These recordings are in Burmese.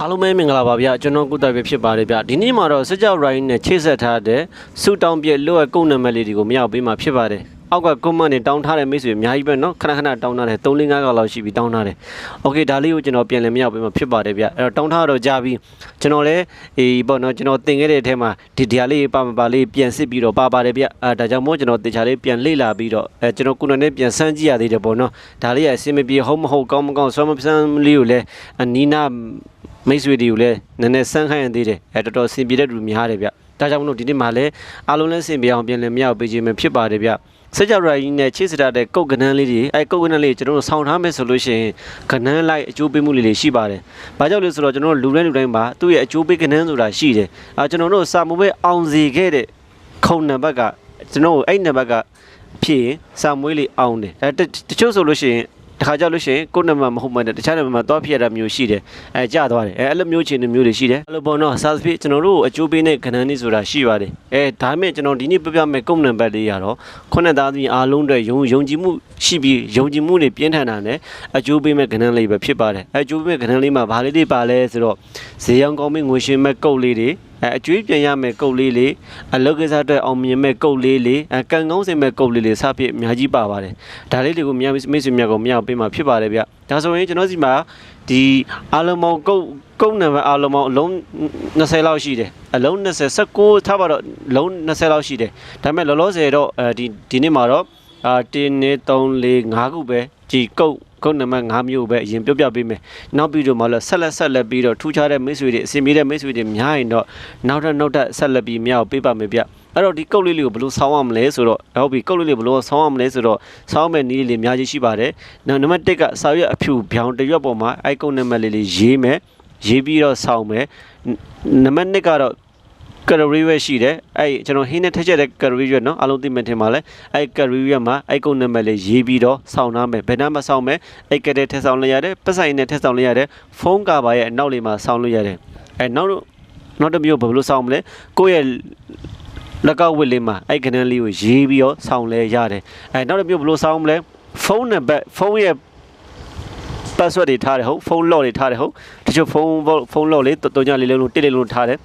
အားလုံးပဲမင်္ဂလာပါဗျကျွန်တော်ကုသပဲဖြစ်ပါတယ်ဗျဒီနေ့မှာတော့စကြောက်ရိုင်းနဲ့ချိတ်ဆက်ထားတဲ့စူတောင်းပြက်လွတ်ကုန်းနံပါတ်လေးတွေကိုမရောက်ပေးမှာဖြစ်ပါတယ်အောက်ကကွန်မန့်နဲ့တောင်းထားတဲ့မိတ်ဆွေအများကြီးပဲเนาะခဏခဏတောင်းထားတယ်3 4 5កောက်လောက်ရှိပြီတောင်းထားတယ်โอเคဒါလေးကိုကျွန်တော်ပြန်လည်မရောက်ပေးမှာဖြစ်ပါတယ်ဗျအဲ့တော့တောင်းထားတော့ကြာပြီကျွန်တော်လည်းအေးပေါ့เนาะကျွန်တော်သင်ခဲ့တဲ့အထက်မှာဒီဒီဟာလေးပါမပါလေးပြန်စစ်ပြီးတော့ပါပါတယ်ဗျအဲဒါကြောင့်မို့ကျွန်တော်တေချာလေးပြန်လေ့လာပြီးတော့အဲကျွန်တော်ကုနနဲ့ပြန်စမ်းကြည့်ရသေးတယ်ပေါ့เนาะဒါလေးကအဆင်မပြေဟုတ်မဟုတ်ကောင်းမကောင်းဆွမ်းမဆမ်းလေးကိုလည်းအနီးနား မိတ်ဆွေတွေကိုလည်းနည်းနည်းစမ်းခိုင်းရသေးတယ်အဲတော်တော်ဆင်ပြေတဲ့လူများတယ်ဗျဒါကြောင့်မလို့ဒီနေ့မှလည်းအားလုံးလည်းဆင်ပြေအောင်ပြန်လည်မရောက်ပေးခြင်းပဲဖြစ်ပါတယ်ဗျစကြဝဠာကြီးနဲ့ချိစတာတဲ့ကုတ်ကနန်းလေးတွေအဲကုတ်ကနန်းလေးကျွန်တော်တို့ဆောင်းထားမယ်ဆိုလို့ရှိရင်ကနန်းလိုက်အကျိုးပေးမှုလေးတွေရှိပါတယ်။ဘာကြောင့်လဲဆိုတော့ကျွန်တော်တို့လူတိုင်းလူတိုင်းမှာသူ့ရဲ့အကျိုးပေးကနန်းဆိုတာရှိတယ်။အဲကျွန်တော်တို့စာမိုးပဲအောင်စီခဲ့တဲ့ခုံနံပါတ်ကကျွန်တော်တို့အဲ့နံပါတ်ကဖြစ်ရင်စာမွေးလေးအောင်တယ်။အဲတချို့ဆိုလို့ရှိရင် တခါကြောက်လို့ရှိရင်ကိုယ်နံပါတ်မဟုတ်မှတခြားနံပါတ်မှာသွားဖြစ်ရတာမျိုးရှိတယ်အဲကြသွားတယ်အဲအဲ့လိုမျိုးချင်တဲ့မျိုးတွေရှိတယ်အဲ့လိုပေါ့နော်စာသဖြင့်ကျွန်တော်တို့အကျိုးပေးတဲ့ခဏလေးဆိုတာရှိပါတယ်အဲဒါပေမဲ့ကျွန်တော်ဒီနေ့ပြပြမဲ့ကုန်းနံပါတ်လေးရတော့ခုနှစ်သားသမီးအားလုံးတွေယုံယုံကြည်မှုရှိပြီးယုံကြည်မှုတွေပြင်းထန်တာနဲ့အကျိုးပေးမဲ့ခဏလေးပဲဖြစ်ပါတယ်အဲအကျိုးပေးမဲ့ခဏလေးမှာဘာလေးတွေပါလဲဆိုတော့ဇေယျကောင်းမင်းငွေရှင်မဲ့ကုတ်လေးတွေ အဲအကျွေးပြန်ရမယ်ကုတ်လေးလေးအလုတ်ကစားအတွက်အောင်မြင်မဲ့ကုတ်လေးလေးအကန်ကောင်းစင်မဲ့ကုတ်လေးလေးစဖြစ်အများကြီးပါပါတယ်ဒါလေးတွေကိုမြတ်မိတ်ဆွေများကိုမရပေးမှာဖြစ်ပါတယ်ဗျဒါဆိုရင်ကျွန်တော်စီမှာဒီအာလုံးမောင်ကုတ်ကုတ်နံပါတ်အာလုံးမောင်အလုံး20လောက်ရှိတယ်အလုံး20 19ထားပါတော့လုံး20လောက်ရှိတယ်ဒါပေမဲ့လောလောဆယ်တော့အဲဒီဒီနေ့မှာတော့အာ1 2 3 4 5ခုပဲဒီကုတ် ကုတ်နံပါတ်5မျိုးပဲအရင်ပြောပြပေးမယ်နောက်ပြီးတော့မှလည်းဆက်လက်ဆက်လက်ပြီးတော့ထူးခြားတဲ့မိတ်ဆွေတွေအစီအမီတဲ့မိတ်ဆွေတွေများရင်တော့နောက်ထပ်နောက်ထပ်ဆက်လက်ပြီးမြောက်ပေးပါမယ်ဗျအဲ့တော့ဒီကုတ်လေးလေးကိုဘယ်လိုဆောင်းရမလဲဆိုတော့ဟုတ်ပြီကုတ်လေးလေးဘယ်လိုဆောင်းရမလဲဆိုတော့ဆောင်းမဲ့နည်းလေးအများကြီးရှိပါတယ်နောက်နံပါတ်1ကစာရွက်အဖြူဗျောင်တစ်ရွက်ပေါ်မှာအိုက်ကုတ်နံပါတ်လေးလေးရေးမယ်ရေးပြီးတော့ဆောင်းမယ်နံပါတ်2ကတော့ calorie ပဲရှိတယ်အဲ့ကျွန်တော်ဟင်းနဲ့ထက်ချက်တဲ့ calorie ရွက်နော်အလုံးသိမှထင်ပါလဲအဲ့ calorie ရွက်မှာအဲ့ကုန်နံပါတ်လေးရေးပြီးတော့ဆောင်းနှမ်းမယ်ဘယ်နှမ်းမဆောင်းမယ်အဲ့ကတဲ့ထက်ဆောင်လိုက်ရတယ်ပတ်ဆိုင်နဲ့ထက်ဆောင်လိုက်ရတယ်ဖုန်းကဘာရဲ့အနောက်လေးမှာဆောင်းလိုက်ရတယ်အဲ့နောက်နောက်တစ်မျိုးဘယ်လိုဆောင်းမလဲကိုယ့်ရဲ့လက်ကဝစ်လေးမှာအဲ့ကနန်းလေးကိုရေးပြီးတော့ဆောင်းလဲရတယ်အဲ့နောက်တစ်မျိုးဘယ်လိုဆောင်းမလဲဖုန်းနံပါတ်ဖုန်းရဲ့ password တွေထားတယ်ဟုတ်ဖုန်း log တွေထားတယ်ဟုတ်တချို့ဖုန်းဖုန်း log လေးတုံညာလေးလုံးတစ်လေးလုံးထားတယ်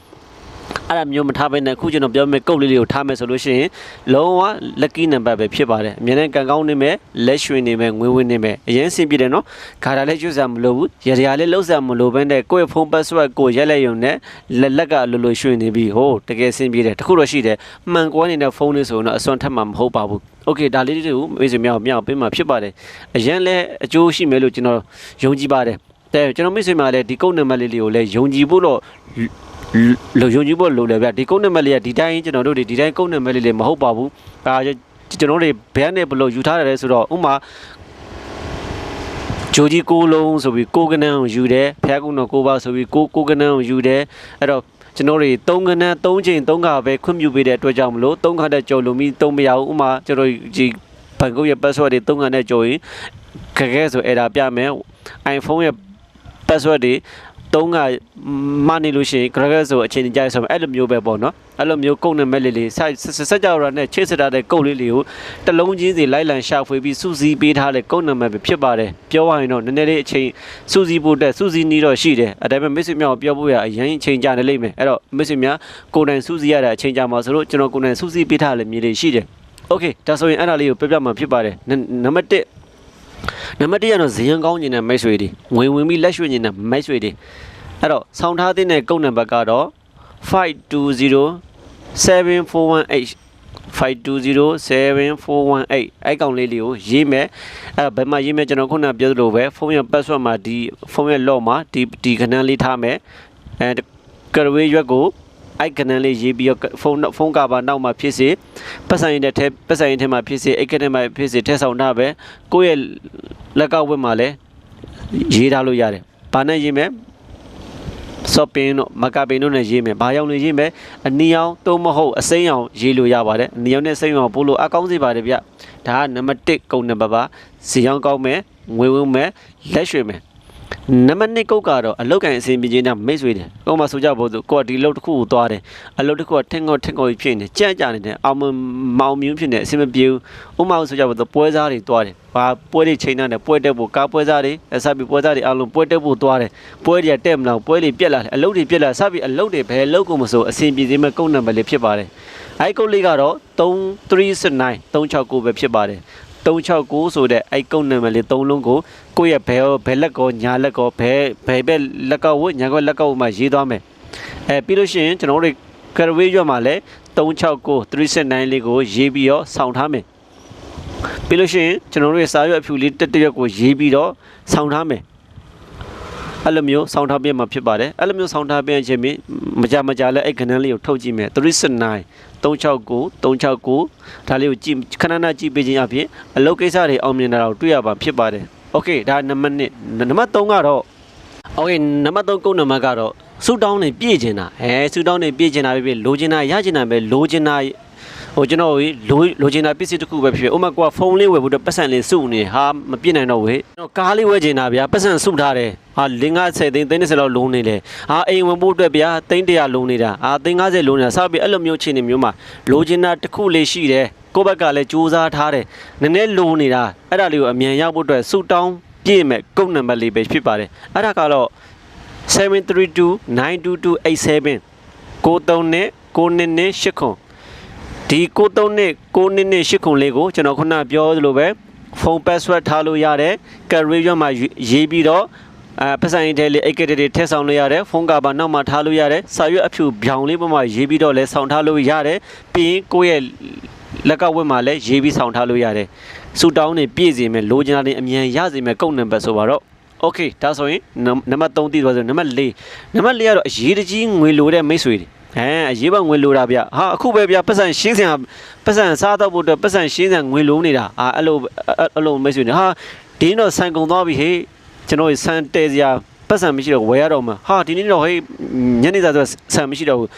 အဲ့ဒါမျိုးမထားဘဲနဲ့အခုကျွန်တော်ပြောမယ့်ကုတ်လေးလေးကိုထားမယ်ဆိုလို့ရှိရင်လုံးဝ lucky number ပဲဖြစ်ပါတယ်အမြဲတမ်းကံကောင်းနေမယ်လက်ရွှင်နေမယ်ငွေဝင်နေမယ်အရင်ဆင်ပြေတယ်နော်ခါတာလည်းကျွတ်စရာမလိုဘူးရရလေးလုံးစရာမလိုဘဲနဲ့ကိုယ့်ရဲ့ဖုန်း password ကိုရက်လက်ရုံနဲ့လက်လက်ကလိုလိုရွှင်နေပြီဟိုတကယ်ဆင်ပြေတယ်တခုတော့ရှိတယ်မှန်ကွဲနေတဲ့ဖုန်းလေးဆိုတော့အစွမ်းထက်မှမဟုတ်ပါဘူးโอเคဒါလေးတွေကိုမေးစမြောက်မြောက်ပေးမှဖြစ်ပါတယ်အရင်လဲအကျိုးရှိမယ်လို့ကျွန်တော်ယုံကြည်ပါတယ်တဲ့ကျွန်တော်မိတ်ဆွေများလည်းဒီကုတ်နံပါတ်လေးတွေကိုလည်းယုံကြည်ဖို့တော့ လိုယုံကြည်ဖို့လိုလေဗျဒီကုတ်နံပါတ်လေးကဒီတိုင်းကျွန်တော်တို့တွေဒီတိုင်းကုတ်နံပါတ်လေးတွေမဟုတ်ပါဘူးဒါကျွန်တော်တို့တွေဘယ်နဲ့ဘလို့ယူထားတယ်လဲဆိုတော့ဥမာဂျိုကြီးကိုလုံးဆိုပြီးကိုကနန်းကိုယူတယ်ဖျားကုန်းတော့ကိုပါဆိုပြီးကိုကိုကနန်းကိုယူတယ်အဲ့တော့ကျွန်တော်တွေ၃ကနန်း၃ချိန်၃ခါပဲခွင့်ပြုပေးတဲ့အတွက်ကြောင့်မလို့၃ခါတက်ကြော်လို့ပြီး၃မရဘူးဥမာကျွန်တော်ဒီဘန်ကုတ်ရဲ့ password တွေ၃ခါနဲ့ကြော်ရင်ခက်ခဲဆိုအဲ့ဒါပြမယ် iPhone ရဲ့ password တွေ တုံးကမနေလို့ရှိရင် cracker ဆိုအချိန်ကြီးကြရဆိုအဲ့လိုမျိုးပဲပေါ့နော်အဲ့လိုမျိုးကုတ်နံမဲ့လေးလေးဆက်ဆက်ကြော်ရနဲ့ချစ်စတာတဲ့ကုတ်လေးလေးကိုတလုံးချင်းစီလိုက်လံရှာဖွေပြီးစူးစီးပေးထားတဲ့ကုတ်နံမဲ့ပဲဖြစ်ပါတယ်ပြောရရင်တော့နည်းနည်းလေးအချိန်စူးစီးဖို့တက်စူးစီးနီးတော့ရှိတယ်အဲ့ဒါပေမဲ့မိတ်ဆွေများကိုပြောဖို့ရအရင်အချိန်ကြာနေလိမ့်မယ်အဲ့တော့မိတ်ဆွေများကိုယ်တိုင်စူးစီးရတဲ့အချိန်ကြာမှာဆိုလို့ကျွန်တော်ကိုယ်တိုင်စူးစီးပေးထားတဲ့မြေလေးရှိတယ်โอเคဒါဆိုရင်အဲ့ဒါလေးကိုပြပြမှာဖြစ်ပါတယ်နံပါတ်1 နံပါတ်1ကတော့ဇယံကောင်းနေတဲ့မိတ်ဆွေတွေငွေဝင်ပြီးလက်ရွှေ့နေတဲ့မိတ်ဆွေတွေအဲ့တော့ဆောင်းထားတဲ့ကုတ်နံပါတ်ကတော့52074185207418အဲ့ကောင်လေးလေးကိုရေးမယ်အဲ့ဘယ်မှာရေးမယ်ကျွန်တော်ခုနပြောသလိုပဲဖုန်းရဲ့ password မှာဒီဖုန်းရဲ့ lock မှာဒီဒီခဏလေးထားမယ်အဲကရဝေးရွက်ကို အိုက်ကနန်လေးရေးပြီးတော့ဖုန်းဖုန်းကပါနောက်မှာဖြစ်စေပတ်ဆိုင်တဲ့ထဲပတ်ဆိုင်ထဲမှာဖြစ်စေအိတ်ကထဲမှာဖြစ်စေထည့်ဆောင်တာပဲကိုယ့်ရဲ့လက်ကောက်ဝက်မှာလည်းရေးထားလို့ရတယ်။ဘာနဲ့ရေးမလဲဆော့ပင်းတို့မကပင်းတို့နဲ့ရေးမယ်။ဘာရောက်နေရေးမယ်။အနီအောင်တုံးမဟုတ်အစိမ်းအောင်ရေးလို့ရပါတယ်။အနီအောင်နဲ့စိမ်းအောင်ပို့လို့အကောင်းစီပါတယ်ဗျ။ဒါကနံပါတ်1ကုန်နံပါတ်ပါ။ဇီယောင်းကောင်းမယ်၊ငွေဝင်းမယ်၊လက်ရွှေမယ်။ နံပါတ်1ကုတ်ကတော့အလုတ်ကန်အစဉ်ပြေခြင်းနဲ့မိတ်ဆွေတယ်။ဥပမာဆိုကြဖို့ဆိုကိုကဒီလုတ်တစ်ခုကိုသွားတယ်။အလုတ်တစ်ခုကထင်ကောထင်ကောကြီးဖြစ်နေကြက်ကြနေတယ်။အောင်မမောင်မြူးဖြစ်နေအစဉ်မပြေဘူး။ဥပမာဆိုကြဖို့ဆိုပွဲစားတွေသွားတယ်။ဘာပွဲတွေချိန်နေတဲ့ပွဲတက်ဖို့ကားပွဲစားတွေအစပ်ပြီးပွဲစားတွေအလုံးပွဲတက်ဖို့သွားတယ်။ပွဲတွေကတက်မလားပွဲတွေပြက်လာတယ်။အလုတ်တွေပြက်လာစပ်ပြီးအလုတ်တွေဘယ်လုတ်ကုန်မဆိုအစဉ်ပြေစေမဲ့ကုတ်နံပါတ်လေးဖြစ်ပါတယ်။အဲဒီကုတ်လေးကတော့3369 369ပဲဖြစ်ပါတယ်။ 369ဆိုတဲ့အဲ့ကုတ်နံပါတ်လေး၃လုံးကိုကိုယ့်ရဲ့ဘယ်ဘယ်လက်ကောညာလက်ကောဘယ်ဘယ်ဘက်လက်ကောဝညာကောလက်ကောမှာရေးသွားမယ်အဲပြီးလို့ရှိရင်ကျွန်တော်တို့ကရဝေးရွက်မှာလည်း369 369လေးကိုရေးပြီးတော့ဆောင်းထားမယ်ပြီးလို့ရှိရင်ကျွန်တော်တို့ရဲ့စာရွက်အဖြူလေးတက်တက်ရွက်ကိုရေးပြီးတော့ဆောင်းထားမယ် အဲ့လိုမျိုးဆောင်းထားပြမှာဖြစ်ပါတယ်အဲ့လိုမျိုးဆောင်းထားပြခြင်းမြမကြမကြလဲအဲ့ခဏလေးကိုထုတ်ကြည့်မယ်369 369 369ဒါလေးကိုကြည့်ခဏခဏကြည့်ပေးခြင်းအပြင်အလုပ်ကိစ္စတွေအောင်မြင်တာတော့တွေ့ရပါဖြစ်ပါတယ်။ Okay ဒါနံပါတ်1နံပါတ်3ကတော့ Okay နံပါတ်3ကုန်းနံပါတ်ကတော့ဆူတောင်းနေပြည့်ကျင်တာအဲဆူတောင်းနေပြည့်ကျင်တာပဲဖြစ်လိုချင်တာရချင်တာပဲလိုချင်တာ ဟိုကျွန်တော်လိုလိုချင်တာပစ္စည်းတစ်ခုပဲဖြစ်ဖြစ်ဥမာကွာဖုန်းလေးဝယ်ဖို့တော့ပတ်စံလေးစုနေဟာမပြည့်နိုင်တော့ဝေကျွန်တော်ကားလေးဝယ်ချင်တာဗျာပတ်စံစုထားတယ်ဟာလင်း50သိန်းသိန်း30လောက်လုံးနေတယ်ဟာအိမ်ဝင်ဖို့အတွက်ဗျာသိန်း100လုံးနေတာဟာသိန်း50လုံးနေတာစပြီးအဲ့လိုမျိုးချင်းနေမျိုးမှာလိုချင်တာတစ်ခုလေးရှိတယ်ကိုယ့်ဘက်ကလည်းစူးစမ်းထားတယ်နည်းနည်းလိုနေတာအဲ့ဒါလေးကိုအမြန်ရောက်ဖို့အတွက်ဆူတောင်းပြည့်မဲ့ကုတ်နံပါတ်လေးပဲဖြစ်ပါတယ်အဲ့ဒါကတော့732922287ကိုသုံးနဲ့ကိုနှစ်နဲ့ရှစ်ခွန် ဒီကိုသုံးနဲ့ကိုနှစ်နဲ့ရှစ်ခွန်လေးကိုကျွန်တော်ခုနပြောသလိုပဲဖုန်း password ထားလို့ရတယ် carry ရွက်မှာရေးပြီးတော့အဲပတ်စံရေးထဲလေးအိတ်ကလေးတွေထည့်ဆောင်လို့ရတယ်ဖုန်းကပါနောက်မှာထားလို့ရတယ်စာရွက်အဖြူဗျောင်လေးပေါ်မှာရေးပြီးတော့လဲဆောင်ထားလို့ရတယ်ပြီးရင်ကိုယ့်ရဲ့လက်ကဝက်မှာလည်းရေးပြီးဆောင်ထားလို့ရတယ်စူတောင်းနေပြည့်စေမယ်လိုချင်တာတွေအမြန်ရစေမယ်ကုတ်နံပါတ်ဆိုပါတော့ โอเคဒါဆိုရင်နံပါတ်3တိသွားဆိုနံပါတ်4နံပါတ်4ကတော့အရေးတကြီးငွေလိုတဲ့မိတ်ဆွေတွေ အဲအရေးပါငွေလိုတာဗျဟာအခုပဲဗျပတ်စံရှင်းစင်ပတ်စံစားတော့ဖို့အတွက်ပတ်စံရှင်းစင်ငွေလိုနေတာအာအဲ့လိုအဲ့လိုမိတ်ဆွေတွေဟာဒီတော့ဆန်ကုန်သွားပြီဟေးကျွန်တော်ဆန်တဲစရာပတ်စံမရှိတော့ဝယ်ရတော့မှာဟာဒီနေ့တော့ဟေးညနေစာဆိုဆန်မရှိတော့ဘူး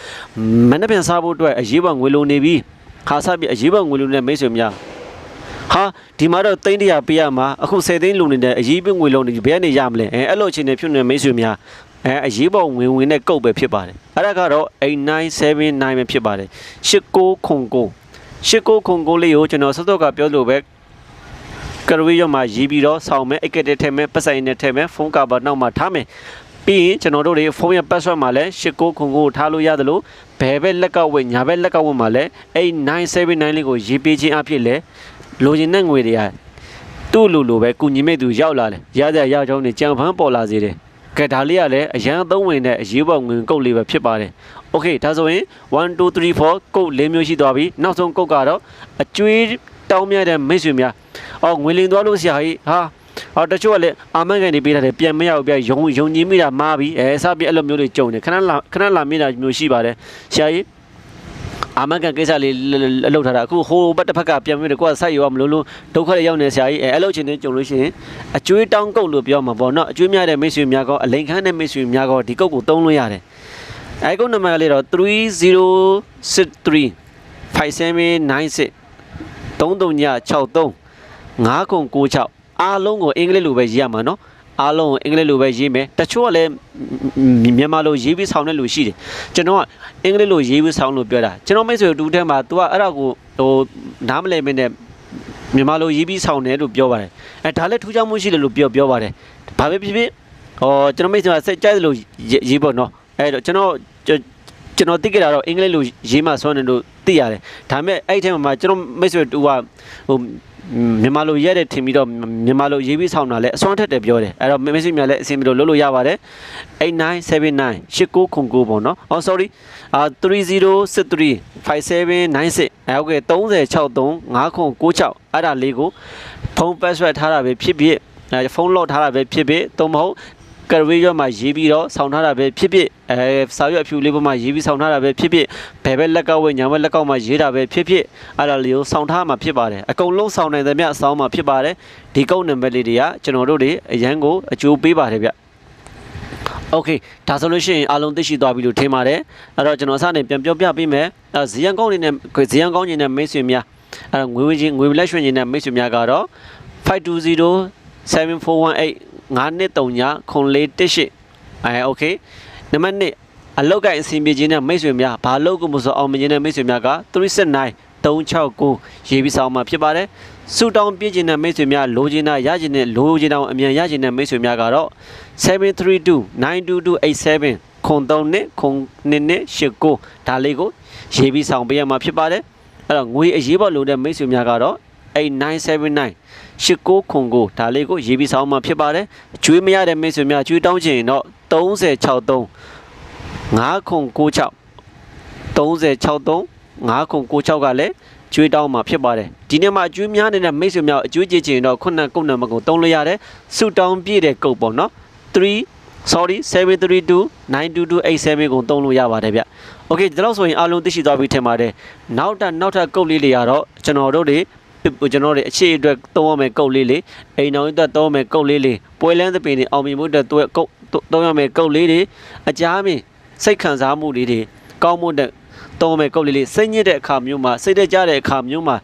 မနေ့ပြန်စားဖို့အတွက်အရေးပါငွေလိုနေပြီခါစားပြီးအရေးပါငွေလိုနေတဲ့မိတ်ဆွေများဟာဒီမှာတော့သိန်းတရာပေးရမှာအခု10သိန်းလုံနေတဲ့အရေးပြငွေလုံနေဘယ်ကနေရမလဲအဲအဲ့လိုအခြေအနေဖြစ်နေမိတ်ဆွေများ အဲအရေးပေါ်ဝင်ဝင်နဲ့ကုတ်ပဲဖြစ်ပါတယ်အဲ့ဒါကတော့8979 ပဲဖြစ်ပါတယ်89ခုံကို89ခုံကိုလေးကိုကျွန်တော်စောစောကပြောလို့ပဲကရဝေးရမှာရေးပြီးတော့ဆောင်းမယ်အကက်တက်ထဲမယ်ပတ်ဆိုင်နဲ့ထဲမယ်ဖုန်းကပါနောက်မှာထားမယ်ပြီးရင်ကျွန်တော်တို့တွေဖုန်းရဲ့ password မှာလည်း89ခုံကိုထားလို့ရတယ်လို့ဘယ်ဘက်လက်ကဝယ်ညာဘက်လက်ကဝယ်မှာလည်းအဲ့979လေးကိုရေးပေးခြင်းအဖြစ်လဲလိုချင်တဲ့ငွေတွေကသူ့လူလိုပဲကုညီမဲ့သူရောက်လာတယ်ရတဲ့ရောက်ချောင်းနေကြံဖန်းပေါ်လာစေတယ် ကဲဒါလေးကလည်းအရန်သုံးဝင်တဲ့အရေးပေါ်ငွေကုတ်လေးပဲဖြစ်ပါတယ်โอเคဒါဆိုရင်1 2 3 4ကုတ်၄မျိုးရှိသွားပြီနောက်ဆုံးကုတ်ကတော့အကျွေးတောင်းမြတဲ့မိတ်ဆွေများအော်ငွေလင်သွားလို့ဆရာကြီးဟာအော်တချို့ကလည်းအာမန်ကန်နေပေးထားတယ်ပြန်မရဘူးပြယုံယုံကြည်မိတာမားပြီအဲစပြီးအဲ့လိုမျိုးတွေကြုံတယ်ခဏလာခဏလာမိတာမျိုးရှိပါတယ်ဆရာကြီး အာမကန်ကိစ္စလေးအလုပ်ထားတာအခုဟိုဘက်တစ်ဖက်ကပြန်ပြီးတော့ကိုကဆိုက်ရောမလို့လို့ဒုက္ခတွေရောက်နေဆရာကြီးအဲအဲ့လိုချင်းချင်းကြုံလို့ရှိရင်အကျွေးတောင်းကုတ်လို့ပြောမှာပေါ့နော်အကျွေးများတဲ့မိတ်ဆွေများကောအလိန်ခမ်းတဲ့မိတ်ဆွေများကောဒီကုတ်ကိုသုံးလို့ရတယ်အဲကုတ်နံပါတ်လေးတော့3063 5796 3363 5996အားလုံးကိုအင်္ဂလိပ်လိုပဲရေးရမှာနော် အားလုံးအင်္ဂလိပ်လိုပဲရေးမယ်တချို့ကလည်းမြန်မာလိုရေးပြီးဆောင်းတဲ့လူရှိတယ်ကျွန်တော်ကအင်္ဂလိပ်လိုရေးပြီးဆောင်းလို့ပြောတာကျွန်တော်မိတ်ဆွေတူထဲမှာ तू ကအဲ့ဒါကိုဟိုနားမလည်မင်းနဲ့မြန်မာလိုရေးပြီးဆောင်းတယ်လို့ပြောပါတယ်အဲဒါလည်းထူးခြားမှုရှိတယ်လို့ပြောပြောပါတယ်ဘာပဲဖြစ်ဖြစ်ဟောကျွန်တော်မိတ်ဆွေကစိတ်ကြိုက်တယ်လို့ရေးပေါ့နော်အဲ့တော့ကျွန်တော်ကျွန်တော်သိကြတာတော့အင်္ဂလိပ်လိုရေးမှဆွမ်းတယ်လို့သိရတယ်ဒါပေမဲ့အဲ့ဒီထဲမှာကျွန်တော်မိတ်ဆွေတူကဟို မြန်မာလိုရက်တဲ့ထင်ပြီးတော့မြန်မာလိုရေးပြီးဆောင်တာလဲအစွမ်းထက်တယ်ပြောတယ်အဲ့တော့မမေ့စီများလည်းအဆင်ပြေလို့လုပ်လို့ရပါတယ်8979 8909ပေါ့နော်အော် sorry အာ3063 5796အဲဟုတ်ကဲ့3063 5996အဲ့ဒါလေးကိုဖုန်း password ထားတာပဲဖြစ်ဖြစ်အဲဖုန်း lock ထားတာပဲဖြစ်ဖြစ်သို့မဟုတ် ကရဝေးရွက်မှာရေးပြီးတော့ဆောင်းထားတာပဲဖြစ်ဖြစ်အဲစာရွက်အဖြူလေးပေါ်မှာရေးပြီးဆောင်းထားတာပဲဖြစ်ဖြစ်ဘယ်ဘက်လက်ကဝဲညာဘက်လက်ကောက်မှာရေးတာပဲဖြစ်ဖြစ်အဲ့ဒါလေးကိုဆောင်းထားမှာဖြစ်ပါတယ်အကုန်လုံးဆောင်းနိုင်တဲ့မြတ်ဆောင်းမှာဖြစ်ပါတယ်ဒီကုတ်နံပါတ်လေးတွေကကျွန်တော်တို့တွေအရန်ကိုအကျိုးပေးပါတယ်ဗျโอเคဒါဆိုလို့ရှိရင်အားလုံးသိရှိသွားပြီလို့ထင်ပါတယ်အဲ့တော့ကျွန်တော်အစနေပြန်ပြောပြပေးမယ်အဲဇီယန်ကောင်းနေနဲ့ဇီယန်ကောင်းနေနဲ့မိတ်ဆွေများအဲ့တော့ငွေဝင်ချင်းငွေလက်ရွှေချင်းနဲ့မိတ်ဆွေများကတော့520 7418 923ခွန်လေး18အဲโอเคနံပါတ်1အလောက်ကိုင်အစီအပြေခြင်းနဲ့မိတ်ဆွေများဘာလို့ကိုမဆိုအောင်မြင်ခြင်းနဲ့မိတ်ဆွေများက369 369ရေးပြီးဆောင်မှာဖြစ်ပါတယ်စူတောင်းပြည့်ခြင်းနဲ့မိတ်ဆွေများလိုချင်တာရခြင်းနဲ့လိုချင်တာကိုအမြန်ရခြင်းနဲ့မိတ်ဆွေများကတော့732 92287ခွန်3နဲ့ခွန်2နဲ့89ဒါလေးကိုရေးပြီးဆောင်ပေးရမှာဖြစ်ပါတယ်အဲ့တော့ငွေအရေးပေါ်လိုတဲ့မိတ်ဆွေများကတော့ 8979 89ခွန်ကိုဒါလေးကိုရေးပြီးဆောင်မှာဖြစ်ပါတယ်ကျွေးမရတဲ့မိတ်ဆွေများကျွေးတောင်းချင်ရင်တော့3063 9ခွန်96 3063 9ခွန်96ကလည်းကျွေးတောင်းမှာဖြစ်ပါတယ်ဒီနေ့မှာအကျွေးများနေတဲ့မိတ်ဆွေများအကျွေးကြည့်ချင်တော့ခုနကုတ်နံပါတ်ကိုတုံးလို့ရတယ်ဆူတောင်းပြည့်တဲ့ကုတ်ပေါ့နော်3 sorry 732 92287ကိုတုံးလို့ရပါတယ်ဗျ။ Okay ဒီလောက်ဆိုရင်အားလုံးသိရှိသွားပြီထင်ပါတယ်။နောက်ထပ်နောက်ထပ်ကုတ်လေးတွေကတော့ကျွန်တော်တို့တွေ ကျွန်တော်တို့အခြေအတွက်သုံးရမယ်ကုတ်လေးလေးအိမ်တော်အတွက်သုံးရမယ်ကုတ်လေးလေးပွဲလန်းသပင်တွေအောင်မြင်မှုအတွက်သုံးကုတ်သုံးရမယ်ကုတ်လေးတွေအကြမ်းမြင်စိတ်ခံစားမှုလေးတွေကောင်းမှုတဲ့သုံးရမယ်ကုတ်လေးလေးစိတ်ညစ်တဲ့အခါမျိုးမှာစိတ်တက်ကြတဲ့အခါမျိုးမှာ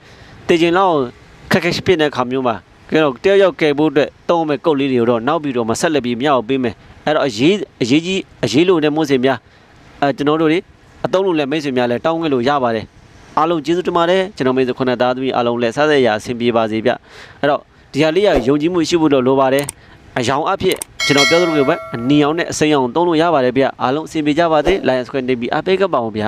တည်ကျင်လောက်ခက်ခက်ဖြစ်တဲ့အခါမျိုးမှာကဲတော့တယောက်ယောက်ကယ်ဖို့အတွက်သုံးရမယ်ကုတ်လေးတွေကိုတော့နောက်ပြီးတော့မဆက်လက်ပြီးမြောက်ပေးမယ်အဲ့တော့အရေးအရေးကြီးအရေးလို့တဲ့မို့စင်များအဲကျွန်တော်တို့တွေအတုံးလို့လည်းမိတ်ဆွေများလည်းတောင်းဝင်လို့ရပါတယ် အားလုံးကျေးဇူးတင်ပါတယ်ကျွန်တော်မိတ်ဆွေခုနှစ်သားသမီးအားလုံးလည်းစားစက်ရအဆင်ပြေပါစေဗျအဲ့တော့ဒီဟာလေးရယုံကြည်မှုရှိဖို့တော့လိုပါတယ်အယောင်အဖြစ်ကျွန်တော်ပြောသလိုပဲအနီအောင်နဲ့အစိမ်းအောင်သုံးလို့ရပါတယ်ဗျအားလုံးအဆင်ပြေကြပါစေ Lions Square TV အပေးကပါအောင်ဗျ